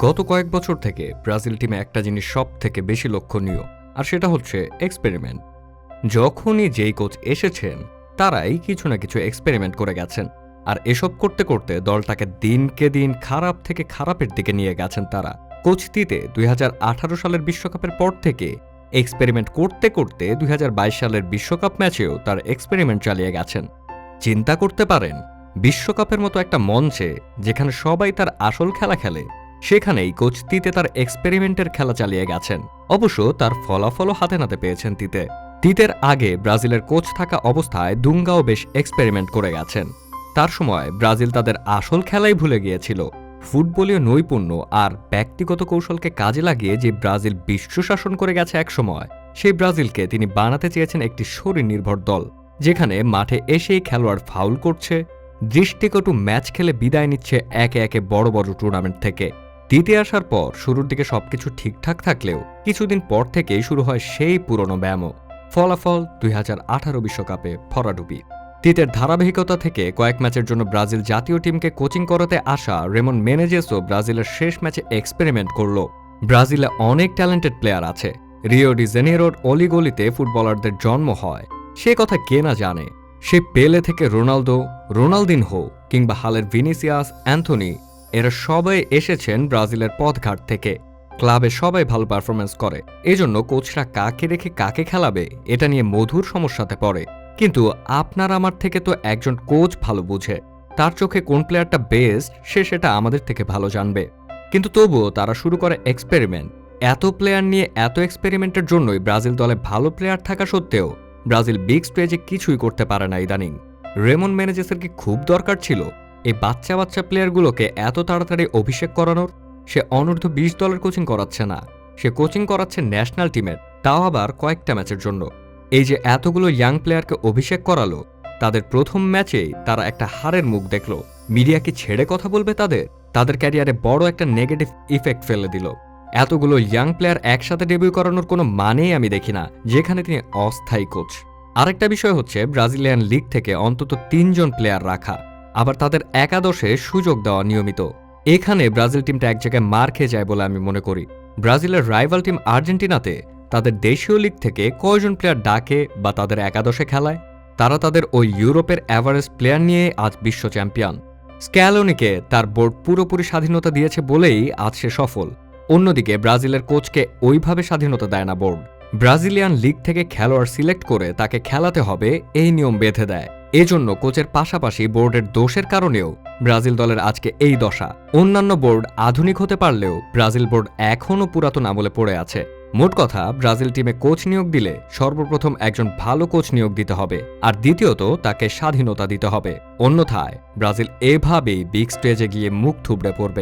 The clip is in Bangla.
গত কয়েক বছর থেকে ব্রাজিল টিমে একটা জিনিস সব থেকে বেশি লক্ষণীয়, আর সেটা হচ্ছে এক্সপেরিমেন্ট যখনই যেই কোচ এসেছেন, তারাই কিছু না কিছু এক্সপেরিমেন্ট করে গেছেন, আর এসব করতে করতে দলটাকে দিনকে দিন খারাপ থেকে খারাপের দিকে নিয়ে গেছেন তারা। কোচ দিতে দুই সালের বিশ্বকাপের পর থেকে এক্সপেরিমেন্ট করতে করতে দুই হাজার বাইশ সালের বিশ্বকাপ ম্যাচেও তার এক্সপেরিমেন্ট চালিয়ে গেছেন। চিন্তা করতে পারেন, বিশ্বকাপের মতো একটা মঞ্চে যেখানে সবাই তার আসল খেলা খেলে সেখানেই কোচ তিতে তার এক্সপেরিমেন্টের খেলা চালিয়ে গেছেন। অবশ্য তার ফলাফলও হাতে নাতে পেয়েছেন তিতে। তিতের আগে ব্রাজিলের কোচ থাকা অবস্থায় দুঙ্গাও বেশ এক্সপেরিমেন্ট করে গেছেন। তার সময় ব্রাজিল তাদের আসল খেলাই ভুলে গিয়েছিল। ফুটবলীয় নৈপুণ্য আর ব্যক্তিগত কৌশলকে কাজে লাগিয়ে যে ব্রাজিল বিশ্ব শাসন করে গেছে একসময় সেই ব্রাজিলকে তিনি বানাতে চেয়েছেন একটি শরীর নির্ভর দল, যেখানে মাঠে এসেই খেলোয়াড় ফাউল করছে, দৃষ্টিকটু ম্যাচ খেলে বিদায় নিচ্ছে একে একে বড় বড় টুর্নামেন্ট থেকে। দ্বিতীয় আসার পর শুরুর দিকে সবকিছু ঠিকঠাক থাকলেও কিছুদিন পর থেকেই শুরু হয় সেই পুরনো ব্যায়ামও। ফলাফল দুই হাজার বিশ্বকাপে ফরাডুবি। তিতের ধারাবাহিকতা থেকে কয়েক ম্যাচের জন্য ব্রাজিল জাতীয় টিমকে কোচিং করাতে আসা রেমন মেনেজেসও ব্রাজিলের শেষ ম্যাচে এক্সপেরিমেন্ট করল। ব্রাজিলে অনেক ট্যালেন্টেড প্লেয়ার আছে। রিও ডি জেনেরোর অলিগলিতে ফুটবলারদের জন্ম হয়। সে কথা কে না জানে। সে পেলে থেকে রোনালদো, রোনালদিনহো কিংবা হালের ভিনিসিয়াস, অ্যান্থনি এরা সবাই এসেছেন ব্রাজিলের পথঘাট থেকে। ক্লাবে সবাই ভালো পারফরমেন্স করে। এজন্য কোচরা কাকে রেখে কাকে খেলাবে, এটা নিয়ে মধুর সমস্যাতে পড়ে। কিন্তু আপনার আমার থেকে তো একজন কোচ ভালো বুঝে। তার চোখে কোন প্লেয়ারটা বেস্ট সে সেটা আমাদের থেকে ভালো জানবে। কিন্তু তবুও তারা শুরু করে এক্সপেরিমেন্ট এত প্লেয়ার নিয়ে এত এক্সপেরিমেন্টের জন্যই ব্রাজিল দলে ভালো প্লেয়ার থাকা সত্ত্বেও ব্রাজিল বিগ স্টেজে কিছুই করতে পারে না ইদানিং। রেমন ম্যানেজেসের কি খুব দরকার ছিল? এই বাচ্চা বাচ্চা প্লেয়ারগুলোকে এত তাড়াতাড়ি অভিষেক করানোর? সে অনূর্ধ্ব বিশ দলের কোচিং করাচ্ছে না। সে কোচিং করাচ্ছে ন্যাশনাল টিমের তাও আবার কয়েকটা ম্যাচের জন্য। এই যে এতগুলো ইয়াং প্লেয়ারকে অভিষেক করালো, তাদের প্রথম ম্যাচেই তারা একটা হারের মুখ দেখল। মিডিয়া কি ছেড়ে কথা বলবে তাদের? তাদের ক্যারিয়ারে বড় একটা নেগেটিভ ইফেক্ট ফেলে দিল। এতগুলো ইয়াং প্লেয়ার একসাথে ডেবিউ করানোর কোনো মানেই আমি দেখি না, যেখানে তিনি অস্থায়ী কোচ আরেকটা বিষয় হচ্ছে ব্রাজিলিয়ান লিগ থেকে অন্তত তিনজন প্লেয়ার রাখা। আবার তাদের একাদশে সুযোগ দেওয়া নিয়মিত। এখানে ব্রাজিল টিমটা এক জায়গায় মার খেয়ে যায় বলে আমি মনে করি। ব্রাজিলের রাইভাল টিম আর্জেন্টিনাতে তাদের দেশীয় লিগ থেকে কয়জন প্লেয়ার ডাকে বা তাদের একাদশে খেলায়? তারা তাদের ওই ইউরোপের অ্যাভারেজ প্লেয়ার নিয়ে আজ বিশ্ব চ্যাম্পিয়ন। স্ক্যালোনিকে তার বোর্ড পুরোপুরি স্বাধীনতা দিয়েছে বলেই আজ সে সফল। অন্যদিকে ব্রাজিলের কোচকে ওইভাবে স্বাধীনতা দেয় না বোর্ড। ব্রাজিলিয়ান লিগ থেকে খেলোয়াড় সিলেক্ট করে তাকে খেলাতে হবে এই নিয়ম বেঁধে দেয়। এজন্য কোচের পাশাপাশি বোর্ডের দোষের কারণেও ব্রাজিল দলের আজকে এই দশা। অন্যান্য বোর্ড আধুনিক হতে পারলেও ব্রাজিল বোর্ড এখনও পুরাতন আমলে পড়ে আছে। মোট কথা, ব্রাজিল টিমে কোচ নিয়োগ দিলে সর্বপ্রথম একজন ভালো কোচ নিয়োগ দিতে হবে আর দ্বিতীয়ত তাকে স্বাধীনতা দিতে হবে। অন্যথায় ব্রাজিল এভাবেই বিগ স্টেজে গিয়ে মুখ থুবড়ে পড়বে।